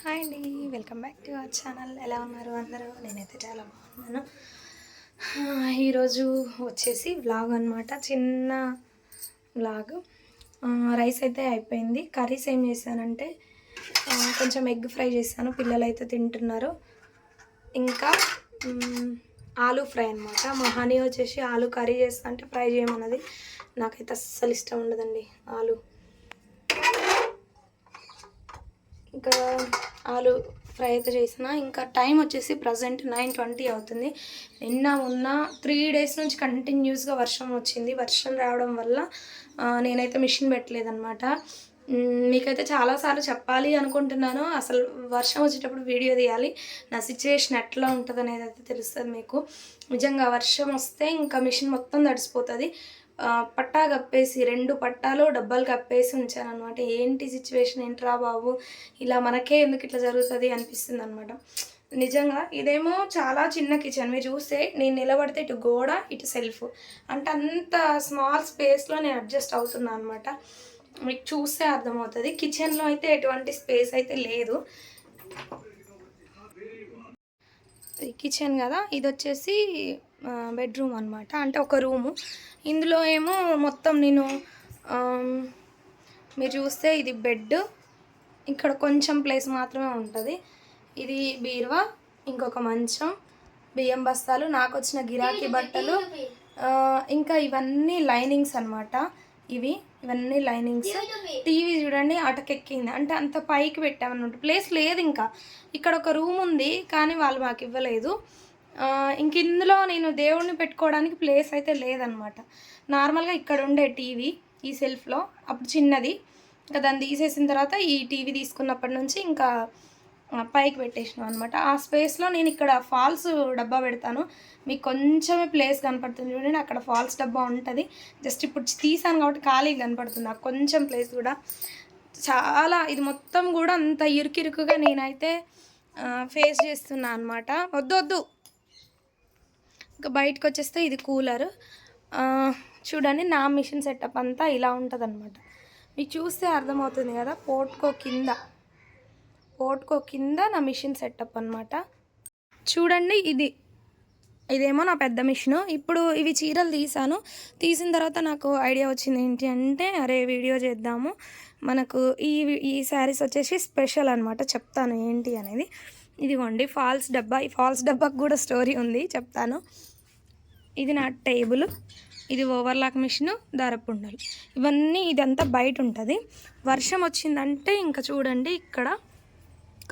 Hi అండి welcome back to our channel. ఎలా ఉన్నారు అందరూ? నేనైతే చాలా బాగున్నాను. ఈరోజు వచ్చేసి వ్లాగ్ అనమాట చిన్న వ్లాగ్. రైస్ అయితే అయిపోయింది. కర్రీస్ ఏం చేశానంటే కొంచెం ఎగ్ ఫ్రై చేశాను. పిల్లలు అయితే తింటున్నారు. ఇంకా ఆలు ఫ్రై అనమాట మా హనీ వచ్చేసి ఆలు కర్రీ చేస్తా అంటే ఫ్రై చేయమన్నది. నాకైతే అస్సలు ఇష్టం ఉండదండి ఆలు. ఇంకా ఆలు ఫ్రై అయితే చేసిన. ఇంకా టైం వచ్చేసి ప్రజెంట్ నైన్ ట్వంటీ అవుతుంది. నిన్న ఉన్న త్రీ డేస్ నుంచి కంటిన్యూస్గా వర్షం వచ్చింది. వర్షం రావడం వల్ల నేనైతే మిషన్ పెట్టలేదనమాట మీకైతే చాలాసార్లు చెప్పాలి అనుకుంటున్నాను. అసలు వర్షం వచ్చేటప్పుడు వీడియో తీయాలి. నా సిచ్యువేషన్ ఎట్లా ఉంటుంది అనేది అయితే తెలుస్తుంది మీకు. నిజంగా వర్షం వస్తే ఇంకా మిషన్ మొత్తం తడిసిపోతుంది. పట్టా కప్పేసి రెండు పట్టాలు డబ్బాలు కప్పేసి ఉంచాను అనమాట ఏంటి సిచ్యువేషన్ ఏంట్రా బాబు? ఇలా మనకే ఎందుకు ఇట్లా జరుగుతుంది అనిపిస్తుంది అనమాట నిజంగా ఇదేమో చాలా చిన్న కిచెన్ మీరు చూస్తే నేను నిలబడితే ఇటు గోడ ఇటు సెల్ఫ్ అంటే అంత స్మాల్ స్పేస్లో నేను అడ్జస్ట్ అవుతున్నాను అనమాట మీకు చూస్తే అర్థమవుతుంది. కిచెన్లో అయితే ఎటువంటి స్పేస్ అయితే లేదు. కిచెన్ కదా ఇది వచ్చేసి బెడ్రూమ్ అనమాట అంటే ఒక రూము. ఇందులో ఏమో మొత్తం నేను మీరు చూస్తే ఇది బెడ్ ఇక్కడ కొంచెం ప్లేస్ మాత్రమే ఉంటుంది. ఇది బీరువా ఇంకొక మంచం బియ్యం బస్తాలు నాకు వచ్చిన గిరాకీ బట్టలు ఇంకా ఇవన్నీ లైనింగ్స్ అన్నమాట. ఇవి ఇవన్నీ లైనింగ్స్ టీవీ చూడండి అటకెక్కింది. అంటే అంత పైకి పెట్టామన్నమాట. ప్లేస్ లేదు ఇంకా. ఇక్కడ ఒక రూమ్ ఉంది కానీ వాళ్ళు మాకు ఇవ్వలేదు. ఇంక ఇందులో నేను దేవుడిని పెట్టుకోవడానికి ప్లేస్ అయితే లేదనమాట నార్మల్గా ఇక్కడ ఉండే టీవీ ఈ సెల్ఫ్లో అప్పుడు చిన్నది. ఇంకా దాన్ని తీసేసిన తర్వాత ఈ టీవీ తీసుకున్నప్పటి నుంచి ఇంకా పైకి పెట్టేసినాం అనమాట ఆ స్పేస్లో నేను ఇక్కడ ఫాల్స్ డబ్బా పెడతాను. మీకు కొంచెమే ప్లేస్ కనపడుతుంది చూడండి అక్కడ ఫాల్స్ డబ్బా ఉంటుంది. జస్ట్ ఇప్పుడు తీసాను కాబట్టి ఖాళీగా కనపడుతుంది నాకు కొంచెం ప్లేస్ కూడా. చాలా ఇది మొత్తం కూడా అంత ఇరుకిరుకుగా నేనైతే ఫేస్ చేస్తున్నా అనమాట వద్దు వద్దు. ఇంకా బయటకు వచ్చేస్తే ఇది కూలర్. చూడండి నా మిషన్ సెటప్ అంతా ఇలా ఉంటుంది అనమాట మీకు చూస్తే అర్థమవుతుంది కదా పోర్ట్కో కింద. పోర్ట్కో కింద నా మిషన్ సెటప్ అనమాట చూడండి ఇది. ఇదేమో నా పెద్ద మిషన్. ఇప్పుడు ఇవి చీరలు తీసాను. తీసిన తర్వాత నాకు ఐడియా వచ్చింది ఏంటి అంటే అరే వీడియో చేద్దాము. మనకు ఈ ఈ శారీస్ వచ్చేసి స్పెషల్ అనమాట చెప్తాను ఏంటి అనేది. ఇదిగోండి ఫాల్స్ డబ్బా. ఈ ఫాల్స్ డబ్బాకు కూడా స్టోరీ ఉంది చెప్తాను. ఇది నా టేబుల్. ఇది ఓవర్లాక్ మిషన్ దారపుండలు. ఇవన్నీ ఇదంతా బయట ఉంటుంది వర్షం వచ్చిందంటే ఇంకా చూడండి ఇక్కడ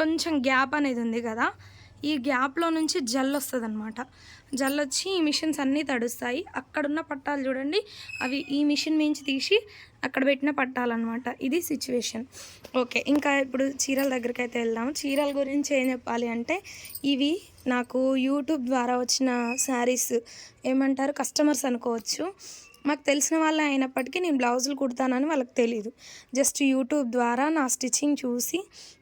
కొంచెం గ్యాప్ అనేది ఉంది కదా. ఈ గ్యాప్లో నుంచి జల్ వస్తుంది అనమాట జల్ వచ్చి ఈ మిషన్స్ అన్నీ తడుస్తాయి. అక్కడున్న పట్టాలు చూడండి. అవి ఈ మిషన్ మించి తీసి అక్కడ పెట్టిన పట్టాలన్నమాట. ఇది సిచ్యువేషన్. ఓకే ఇంకా ఇప్పుడు చీరల దగ్గరికి అయితే వెళ్దాము చీరల గురించి ఏం చెప్పాలి అంటే ఇవి నాకు యూట్యూబ్ ద్వారా వచ్చిన శారీస్ ఏమంటారు? కస్టమర్స్ అనుకోవచ్చు. మాకు తెలిసిన వాళ్ళే అయినప్పటికీ నేను బ్లౌజులు కుడతానని వాళ్ళకి తెలియదు జస్ట్ యూట్యూబ్ ద్వారా నా స్టిచ్చింగ్ చూసి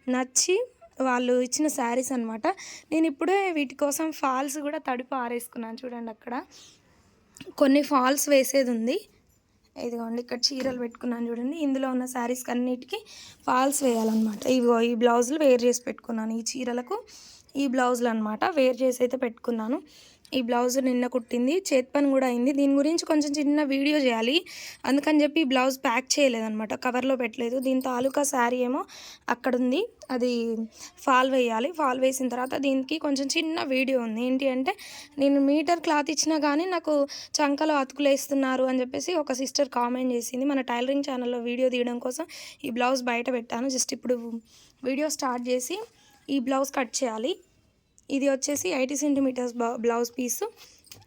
నచ్చి వాళ్ళు ఇచ్చిన శారీస్ అనమాట నేను ఇప్పుడే వీటి కోసం ఫాల్స్ కూడా తడిపి ఆరేసుకున్నాను చూడండి అక్కడ. కొన్ని ఫాల్స్ వేసేది ఉంది. ఇదిగోండి ఇక్కడ చీరలు పెట్టుకున్నాను చూడండి. ఇందులో ఉన్న శారీస్కి అన్నిటికీ ఫాల్స్ వేయాలన్నమాట. ఇవిగో ఈ బ్లౌజులు వేర్ చేసి పెట్టుకున్నాను. ఈ చీరలకు ఈ బ్లౌజులు అనమాట వేర్ చేసి అయితే పెట్టుకున్నాను. ఈ బ్లౌజ్ నిన్న కుట్టింది చేతి పని కూడా అయింది. దీని గురించి కొంచెం చిన్న వీడియో చేయాలి. అందుకని చెప్పి ఈ బ్లౌజ్ ప్యాక్ చేయలేదనమాట కవర్లో పెట్టలేదు. దీని తాలూకా శారీ ఏమో అక్కడ ఉంది అది ఫాల్ వేయాలి. ఫాల్ వేసిన తర్వాత దీనికి కొంచెం చిన్న వీడియో ఉంది. ఏంటి అంటే నేను మీటర్ క్లాత్ ఇచ్చినా కానీ నాకు చంకలో అతుకులేస్తున్నారు అని చెప్పేసి ఒక సిస్టర్ కామెంట్ చేసింది. మన టైలరింగ్ ఛానల్లో వీడియో తీయడం కోసం ఈ బ్లౌజ్ బయట పెట్టాను. జస్ట్ ఇప్పుడు వీడియో స్టార్ట్ చేసి ఈ బ్లౌజ్ కట్ చేయాలి. ఇది వచ్చేసి ఎయిటీ సెంటీమీటర్స్ బ్లౌజ్ పీస్.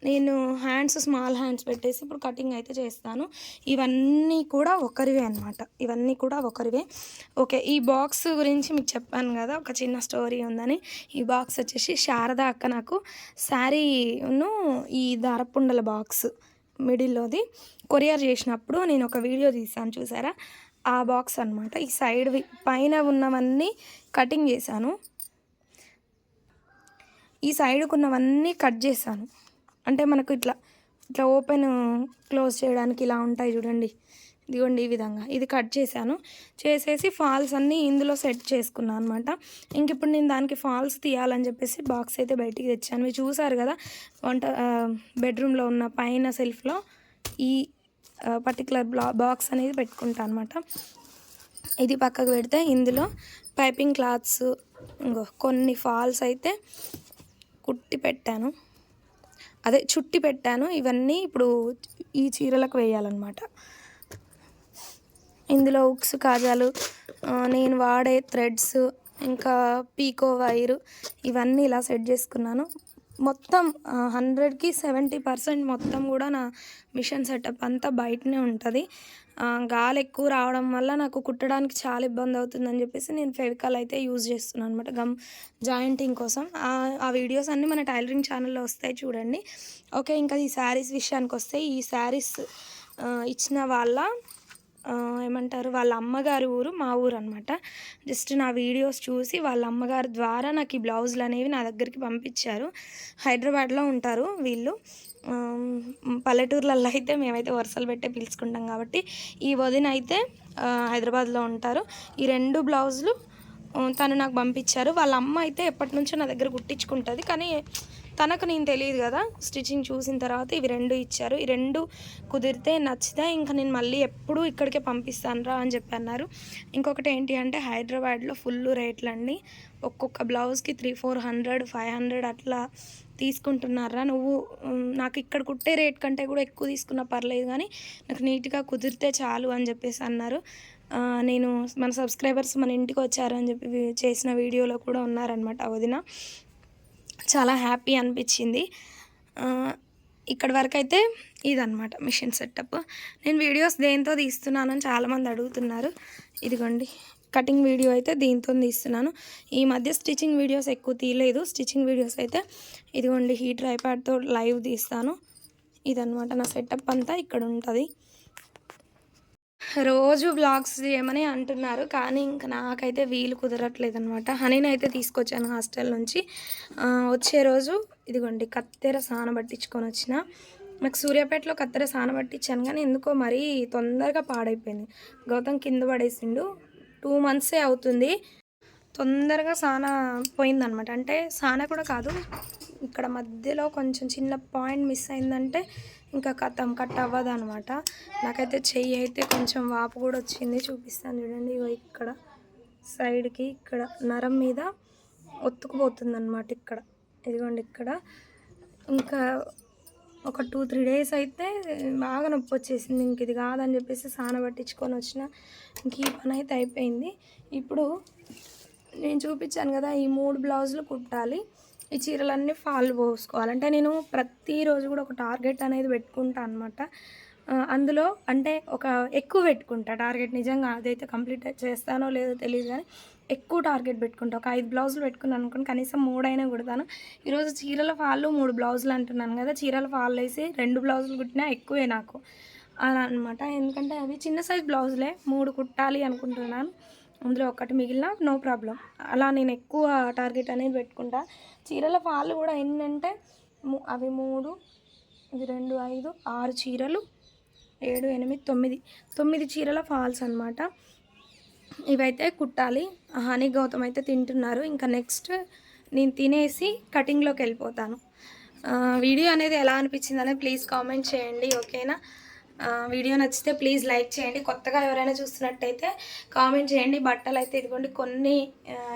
నేను హ్యాండ్స్ స్మాల్ హ్యాండ్స్ పెట్టేసి ఇప్పుడు కటింగ్ అయితే చేస్తాను. ఇవన్నీ కూడా ఒకరివే అనమాట ఇవన్నీ కూడా ఒకరివే. ఓకే ఈ బాక్స్ గురించి మీకు చెప్పాను కదా ఒక చిన్న స్టోరీ ఉందని. ఈ బాక్స్ వచ్చేసి శారద అక్క నాకు శారీను ఈ దారపుండల బాక్స్ మిడిల్లోది కొరియర్ చేసినప్పుడు నేను ఒక వీడియో తీసాను చూసారా? ఆ బాక్స్ అనమాట ఈ సైడ్ పైన ఉన్నవన్నీ కటింగ్ చేశాను. ఈ సైడ్కు ఉన్నవన్నీ కట్ చేశాను. అంటే మనకు ఇట్లా ఇట్లా ఓపెన్ క్లోజ్ చేయడానికి ఇలా ఉంటాయి చూడండి. ఇదిగోండి ఈ విధంగా. ఇది కట్ చేశాను. చేసేసి ఫాల్స్ అన్నీ ఇందులో సెట్ చేసుకున్నాను అనమాట ఇంక ఇప్పుడు నేను దానికి ఫాల్స్ తీయాలని చెప్పేసి బాక్స్ అయితే బయటికి తెచ్చాను. మీరు చూసారు కదా వంట బెడ్రూమ్లో ఉన్న పైన సెల్ఫ్లో ఈ పర్టికులర్ బ్లా బాక్స్ అనేది పెట్టుకుంటాను అనమాట ఇది పక్కకు పెడితే ఇందులో పైపింగ్ క్లాత్స్ ఇంకో కొన్ని ఫాల్స్ అయితే కుట్టి పెట్టాను. అదే చుట్టి పెట్టాను. ఇవన్నీ ఇప్పుడు ఈ చీరలకు వేయాలన్నమాట. ఇందులో ఉక్స్ కాజాలు నేను వాడే థ్రెడ్స్ ఇంకా పీకో వైరు ఇవన్నీ ఇలా సెట్ చేసుకున్నాను. మొత్తం హండ్రెడ్కి సెవెంటీ పర్సెంట్ మొత్తం కూడా నా మిషన్ సెటప్ అంతా బయటనే ఉంటుంది. గాలి ఎక్కువ రావడం వల్ల నాకు కుట్టడానికి చాలా ఇబ్బంది అవుతుందని చెప్పేసి నేను ఫెవికాల్ అయితే యూజ్ చేస్తున్నాను అనమాట గమ్ జాయింటింగ్ కోసం. ఆ వీడియోస్ అన్నీ మన టైలరింగ్ ఛానల్లో వస్తాయి చూడండి. ఓకే ఇంకా ఈ శారీస్ విషయానికి వస్తే ఈ శారీస్ ఇచ్చిన వాళ్ళ ఏమంటారు వాళ్ళ అమ్మగారి ఊరు మా ఊరు అనమాట జస్ట్ నా వీడియోస్ చూసి వాళ్ళ అమ్మగారి ద్వారా నాకు ఈ బ్లౌజులు అనేవి నా దగ్గరికి పంపించారు. హైదరాబాద్లో ఉంటారు వీళ్ళు. పల్లెటూర్లలో అయితే మేమైతే వరుసలు పెట్టే పిలుచుకుంటాం కాబట్టి ఈ వదిన అయితే హైదరాబాద్లో ఉంటారు. ఈ రెండు బ్లౌజులు తను నాకు పంపించారు. వాళ్ళ అమ్మ అయితే ఎప్పటి నుంచో నా దగ్గర కుట్టించుకుంటుంది కానీ తనకు నేను తెలియదు కదా. స్టిచ్చింగ్ చూసిన తర్వాత ఇవి రెండు ఇచ్చారు. ఈ రెండు కుదిరితే నచ్చితే ఇంకా నేను మళ్ళీ ఎప్పుడు ఇక్కడికే పంపిస్తాను రా అని చెప్పి అన్నారు. ఇంకొకటి ఏంటి అంటే హైదరాబాద్లో ఫుల్ రేట్లు అండి ఒక్కొక్క బ్లౌజ్కి three four hundred five hundred అట్లా తీసుకుంటున్నారా? నువ్వు నాకు ఇక్కడ కుట్టే రేట్ కంటే కూడా ఎక్కువ తీసుకున్నా పర్లేదు కానీ నాకు నీట్గా కుదిరితే చాలు అని చెప్పేసి అన్నారు. నేను మన సబ్స్క్రైబర్స్ మన ఇంటికి వచ్చారని చెప్పి చేసిన వీడియోలో కూడా ఉన్నారనమాట వదిన. చాలా హ్యాపీ అనిపించింది. ఇక్కడ ఇక్కడి వరకు అయితే ఇదనమాట మిషన్ సెటప్. నేను వీడియోస్ దేంతో తీస్తున్నానని చాలామంది అడుగుతున్నారు. ఇదిగోండి కటింగ్ వీడియో అయితే దీంతో తీస్తున్నాను. ఈ మధ్య స్టిచ్చింగ్ వీడియోస్ ఎక్కువ తీయలేదు. స్టిచ్చింగ్ వీడియోస్ అయితే ఇదిగోండి హీట్ ఐప్యాడ్తో లైవ్ తీస్తాను. ఇదనమాట నా సెటప్ అంతా ఇక్కడ ఉంటుంది రోజు బ్లాగ్స్ చేయమని అంటున్నారు కానీ ఇంకా నాకైతే వీలు కుదరట్లేదు అనమాట హనీని అయితే తీసుకొచ్చాను హాస్టల్ నుంచి. వచ్చే రోజు ఇదిగోండి కత్తెర సాన పట్టించుకొని వచ్చిన. నాకు సూర్యాపేటలో కత్తెర సాన పట్టించాను కానీ ఎందుకో మరీ తొందరగా పాడైపోయింది. గౌతమ్ కింద పడేసిండు. టూ మంత్సే అవుతుంది. తొందరగా సాన పోయిందనమాట అంటే సాన కూడా కాదు ఇక్కడ మధ్యలో కొంచెం చిన్న పాయింట్ మిస్ అయిందంటే ఇంకా కథం కట్ అవ్వదు అనమాట నాకైతే చెయ్యి అయితే కొంచెం వాపు కూడా వచ్చింది. చూపిస్తాను చూడండి. ఇగో ఇక్కడ సైడ్కి ఇక్కడ నరం మీద ఒత్తుకుపోతుంది అనమాట ఇక్కడ. ఇదిగోండి ఇక్కడ. ఇంకా ఒక టూ త్రీ డేస్ అయితే బాగా నొప్పి వచ్చేసింది. ఇంక ఇది కాదని చెప్పేసి సాన పట్టించుకొని వచ్చిన ఇంక ఈ పని అయితే అయిపోయింది. ఇప్పుడు నేను చూపించాను కదా ఈ మూడు బ్లౌజులు కుట్టాలి. ఈ చీరలన్నీ ఫాల్ పోసుకోవాలి అంటే నేను ప్రతిరోజు కూడా ఒక టార్గెట్ అనేది పెట్టుకుంటా అనమాట అందులో అంటే ఒక ఎక్కువ పెట్టుకుంటా టార్గెట్. నిజంగా అదైతే కంప్లీట్ చేస్తానో లేదో తెలియదు కానీ ఎక్కువ టార్గెట్ పెట్టుకుంటా. ఒక ఐదు బ్లౌజులు పెట్టుకున్నాను అనుకోండి కనీసం మూడైనా కుడతాను. ఈరోజు చీరల ఫాళ్ళు మూడు బ్లౌజులు అంటున్నాను కదా చీరల ఫాల్ వేసి రెండు బ్లౌజులు కుట్టినా ఎక్కువే నాకు. అలా అనమాట ఎందుకంటే అవి చిన్న సైజ్ బ్లౌజులే మూడు కుట్టాలి అనుకుంటున్నాను. అందులో ఒకటి మిగిలిన నో ప్రాబ్లం అలా నేను ఎక్కువ టార్గెట్ అనేది పెట్టుకుంటా. చీరల ఫాల్ కూడా ఏంటంటే అవి మూడు ఇది రెండు ఐదు ఆరు చీరలు ఏడు ఎనిమిది తొమ్మిది. తొమ్మిది చీరల ఫాల్స్ అనమాట ఇవైతే కుట్టాలి. హనీ గౌతమ్ అయితే తింటున్నారు. ఇంకా నెక్స్ట్ నేను తినేసి కటింగ్లోకి వెళ్ళిపోతాను. వీడియో అనేది ఎలా అనిపించింది అనేది ప్లీజ్ కామెంట్ చేయండి ఓకేనా వీడియో నచ్చితే ప్లీజ్ లైక్ చేయండి. కొత్తగా ఎవరైనా చూస్తున్నట్టయితే కామెంట్ చేయండి. బట్టలు అయితే ఇదిగోండి కొన్ని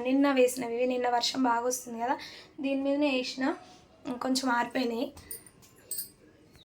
నిన్న వేసినవి. నిన్న వర్షం బాగా వస్తుంది కదా దీని మీదనే వేసిన. కొంచెం మారిపోయినాయి